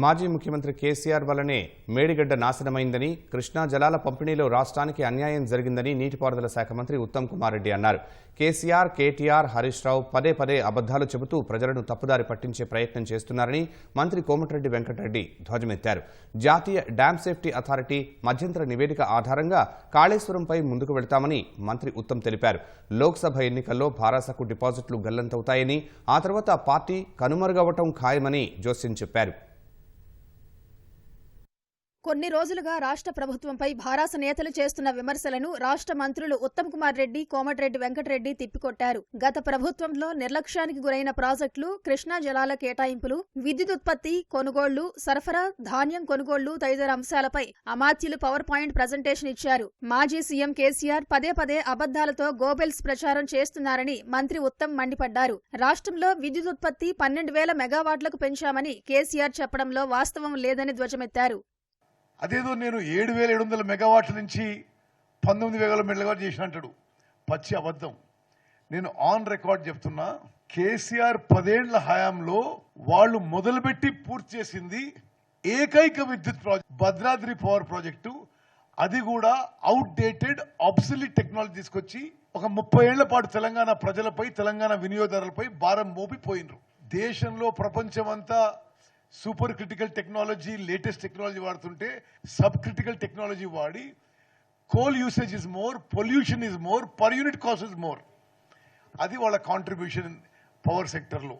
మాజీ ముఖ్యమంత్రి కేసీఆర్ వల్లనే మేడిగడ్డ నాశనమైందని కృష్ణా జలాల పంపిణీలో రాష్ట్రానికి అన్యాయం జరిగిందని నీటిపారుదల శాఖ మంత్రి ఉత్తమ్ కుమార్ రెడ్డి అన్నారు. కేసీఆర్ కేటీఆర్ హరీష్ రావు పదే పదే అబద్దాలు చెబుతూ ప్రజలను తప్పుదారి పట్టించే ప్రయత్నం చేస్తున్నారని మంత్రి కోమటిరెడ్డి వెంకటరెడ్డి ధ్వజమెత్తారు. జాతీయ డ్యాం సేఫ్టీ అథారిటీ మధ్యంతర నివేదిక ఆధారంగా కాళేశ్వరంపై ముందుకు వెళ్తామని మంత్రి ఉత్తమ్ తెలిపారు. లోక్సభ ఎన్నికల్లో భారాసకు డిపాజిట్లు గల్లంతవుతాయని ఆ తర్వాత పార్టీ కనుమరుగవటం ఖాయమని జోస్యం చెప్పారు. కొన్ని రోజులుగా రాష్ట్ర ప్రభుత్వంపై భారాస నేతలు చేస్తున్న విమర్శలను రాష్ట్ర మంత్రులు ఉత్తమ్ కుమార్ రెడ్డి కోమటిరెడ్డి వెంకటరెడ్డి తిప్పికొట్టారు. గత ప్రభుత్వంలో నిర్లక్ష్యానికి గురైన ప్రాజెక్టులు కృష్ణా జలాల కేటాయింపులు విద్యుత్ ఉత్పత్తి కొనుగోళ్ళు సరఫరా ధాన్యం కొనుగోళ్ళు తదితర అంశాలపై అమాత్యులు పవర్ పాయింట్ ప్రజెంటేషన్ ఇచ్చారు. మాజీ సీఎం కేసీఆర్ పదే పదే అబద్దాలతో గోబెల్స్ ప్రచారం చేస్తున్నారని మంత్రి ఉత్తమ్ మండిపడ్డారు. రాష్ట్రంలో విద్యుత్ ఉత్పత్తి పన్నెండు వేల మెగావాట్లకు పెంచామని కేసీఆర్ చెప్పడంలో వాస్తవం లేదని ధ్వజమెత్తారు. అదేదో నేను ఏడు వేల ఏడు వందల మెగావాట్ల నుంచి పంతొమ్మిది వేల మెగావాట్ చేసిన అంటాడు. పచ్చి అబద్ధం. నేను ఆన్ రికార్డ్ చెప్తున్నా కేసీఆర్ పదేండ్ల హయాంలో వాళ్ళు మొదలుపెట్టి పూర్తి చేసింది ఏకైక విద్యుత్ ప్రాజెక్ట్ భద్రాద్రి పవర్ ప్రాజెక్టు. అది కూడా అవుట్ డేటెడ్ ఆబ్సలిట్ టెక్నాలజీ తీసుకొచ్చి ఒక ముప్పై ఏళ్ళ పాటు తెలంగాణ ప్రజలపై తెలంగాణ వినియోగదారులపై భారం మోపిపోయినరు. దేశంలో ప్రపంచమంతా super critical technology latest technology వాడుతుంటే సబ్ క్రిటికల్ టెక్నాలజీ వాడి coal usage is more pollution is more per unit cost is more. అది వాళ్ళ కాంట్రిబ్యూషన్ పవర్ సెక్టర్లో.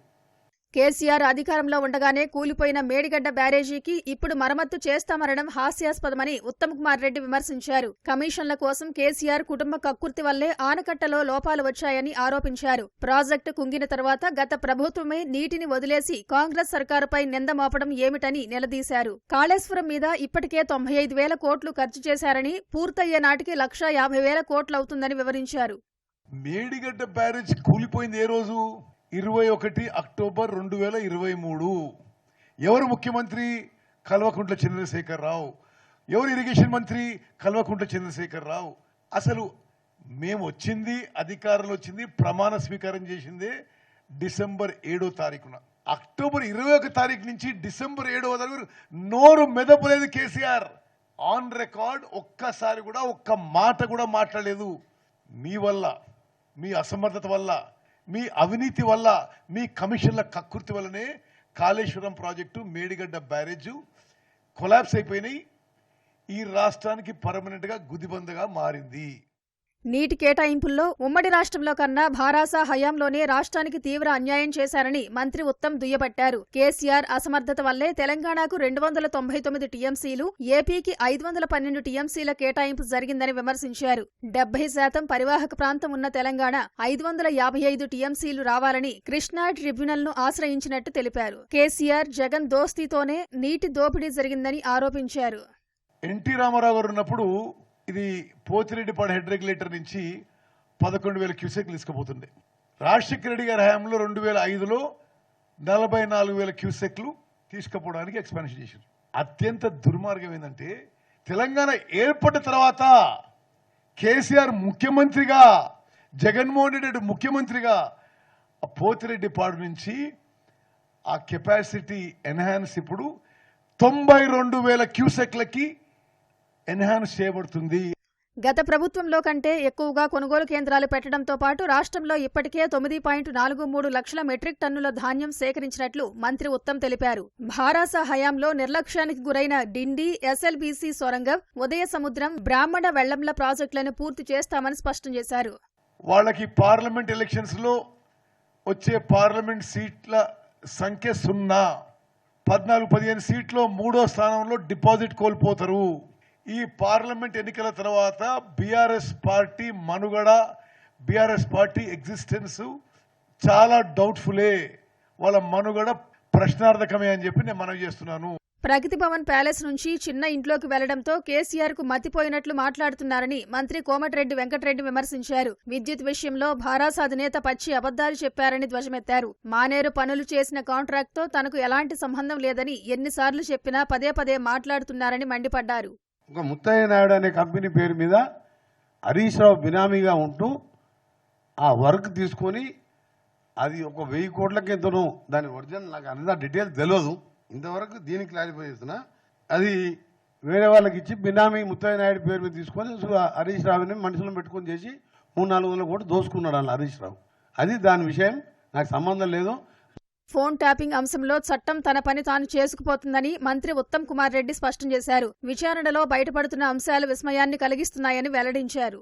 కేసీఆర్ అధికారంలో ఉండగానే కూలిపోయిన మేడిగడ్డ బ్యారేజీకి ఇప్పుడు మరమ్మత్తు చేస్తామనడం హాస్యాస్పదమని ఉత్తమ్ కుమార్ రెడ్డి విమర్శించారు. కమిషన్ల కోసం కేసీఆర్ కుటుంబ కక్కుర్తి వల్లే ఆనకట్టలో లోపాలు వచ్చాయని ఆరోపించారు. ప్రాజెక్టు కుంగిన తర్వాత గత ప్రభుత్వమే నీటిని వదిలేసి కాంగ్రెస్ సర్కారుపై నింద మోపడం ఏమిటని నిలదీశారు. కాళేశ్వరం మీద ఇప్పటికే తొంభై ఐదు వేల కోట్లు ఖర్చు చేశారని పూర్తయ్యే నాటికి లక్షా యాభై వేల కోట్లవుతుందని వివరించారు. మేడిగడ్డ బ్యారేజ్ కూలిపోయింది ఏ రోజు? ఇరవై ఒకటి అక్టోబర్ రెండు వేల ఇరవై మూడు. ఎవరు ముఖ్యమంత్రి? కల్వకుంట్ల చంద్రశేఖర్ రావు ఎవరు ఇరిగేషన్ మంత్రి? కల్వకుంట్ల చంద్రశేఖర్ రావు అసలు మేము వచ్చింది అధికారంలో వచ్చింది ప్రమాణ స్వీకారం చేసిందే డిసెంబర్ ఏడో తారీఖున. అక్టోబర్ ఇరవై ఒక తారీఖు నుంచి డిసెంబర్ ఏడవ తారీఖు నోరు మెదపలేదు కేసీఆర్. ఆన్ రికార్డ్ ఒక్కసారి కూడా ఒక్క మాట కూడా మాట్లాడలేదు. మీ వల్ల మీ అసమర్థత వల్ల మీ అవినీతి వల్ల మీ కమిషన్ల కక్కుర్తి వల్లనే Kaleshwaram project Medigadda barrage collapse అయిపోయినాయి. ఈ రాష్ట్రానికి పర్మనెంట్గా గుదిబందగా మారింది. నీటి కేటాయింపుల్లో ఉమ్మడి రాష్ట్రంలో కన్నా భారాస హయాంలోనే రాష్ట్రానికి తీవ్ర అన్యాయం చేశారని మంత్రి ఉత్తమ్ దుయ్యబట్టారు. కేసీఆర్ అసమర్థత వల్లే తెలంగాణకు రెండు వందల తొంభై తొమ్మిది టీఎంసీలు ఏపీకి ఐదు వందల పన్నెండు టీఎంసీల కేటాయింపు జరిగిందని విమర్శించారు. డెబ్బై శాతం పరివాహక ప్రాంతం ఉన్న తెలంగాణ ఐదు వందల యాభై ఐదు టీఎంసీలు రావాలని కృష్ణా ట్రిబ్యునల్ను ఆశ్రయించినట్టు తెలిపారు. కేసీఆర్ జగన్ దోస్తీతోనే నీటి దోపిడీ జరిగిందని ఆరోపించారు. ఎన్టీ రామారావు గారు ఉన్నప్పుడు ఇది పోతిరెడ్డిపాడు హెడ్ రెగ్యులేటర్ నుంచి పదకొండు వేల క్యూసెక్లు తీసుకుపోతుండే రాజశేఖర రెడ్డి గారి హయాంలో రెండు వేల ఐదులో నలభై నాలుగు వేల క్యూసెక్లు తీసుకుపోవడానికి ఎక్స్పాన్షన్ చేశారు. అత్యంత దుర్మార్గం ఏంటంటే తెలంగాణ ఏర్పడిన తర్వాత కేసీఆర్ ముఖ్యమంత్రిగా జగన్మోహన్ రెడ్డి ముఖ్యమంత్రిగా పోతిరెడ్డిపాడు నుంచి ఆ కెపాసిటీ ఎన్హాన్స్ ఇప్పుడు తొంభై రెండు వేల క్యూసెక్లకి ఎన్హాన్స్ చేయబడుతుంది. గత ప్రభుత్వంలో కంటే ఎక్కువగా కొనుగోలు కేంద్రాలు పెట్టడంతో పాటు రాష్ట్రంలో ఇప్పటికే తొమ్మిది పాయింట్ నాలుగు మూడు లక్షల మెట్రిక్ టన్నుల ధాన్యం సేకరించినట్లు మంత్రి ఉత్తమ్ తెలిపారు. భారాస హయాంలో నిర్లక్ష్యానికి గురైన డిండి ఎస్ఎల్బీసీ సొరంగం ఉదయ సముద్రం బ్రాహ్మణ వెళ్ళంల ప్రాజెక్టులను పూర్తి చేస్తామని స్పష్టం చేశారు. వాళ్ళకి పార్లమెంట్ ఎలక్షన్స్లో వచ్చే పార్లమెంట్ సీట్ల సంఖ్య సున్నా. పద్నాలుగు పదిహేను సీట్లో మూడో స్థానంలో డిపాజిట్ కోల్పోతారు. ఈ పార్లమెంట్ ఎన్నికల తర్వాత బీఆర్ఎస్ పార్టీ మనుగడ బీఆర్ఎస్ పార్టీ ఎగ్జిస్టెన్స్ చాలా డౌట్ఫులే వాళ్ళ మనుగడ ప్రశ్నార్థకమే అని చెప్పి నేను మనవి చేస్తున్నాను. ప్రగతి భవన్ ప్యాలెస్ నుంచి చిన్న ఇంట్లోకి వెళ్ళడంతో కేసీఆర్కు మతిపోయినట్లు మాట్లాడుతున్నారని మంత్రి కోమటిరెడ్డి వెంకటరెడ్డి విమర్శించారు. విద్యుత్ విషయంలో భారాస అధినేత పచ్చి అబద్దాలు చెప్పారని ధ్వజమెత్తారు. మానేరు పనులు చేసిన కాంట్రాక్ట్తో తనకు ఎలాంటి సంబంధం లేదని ఎన్నిసార్లు చెప్పినా పదే పదే మాట్లాడుతున్నారని మండిపడ్డారు. ఒక ముత్తయ్య నాయుడు అనే కంపెనీ పేరు మీద హరీష్ రావు బినామీగా ఉంటూ ఆ వర్క్ తీసుకొని అది ఒక వెయ్యి కోట్లకి ఎంతనో దాని ఒరిజినల్ నాకు అంతా డీటెయిల్ తెలియదు ఇంతవరకు దీన్ని క్లారిఫై చేస్తున్నా. అది వేరే వాళ్ళకి ఇచ్చి బినామీ ముత్తయ్య నాయుడు పేరు మీద తీసుకొని హరీష్ రావుని మనుషులను పెట్టుకొని చేసి మూడు నాలుగు వందల కోట్లు దోసుకున్నాడు అన్న హరీష్ రావు. అది దాని విషయం. నాకు సంబంధం లేదు. ఫోన్ ట్యాపింగ్ అంశంలో చట్టం తన పని తాను చేసుకుపోతుందని మంత్రి ఉత్తమ్ కుమార్ రెడ్డి స్పష్టం చేశారు. విచారణలో బయటపడుతున్న అంశాలు విస్మయాన్ని కలిగిస్తున్నాయని వెల్లడించారు.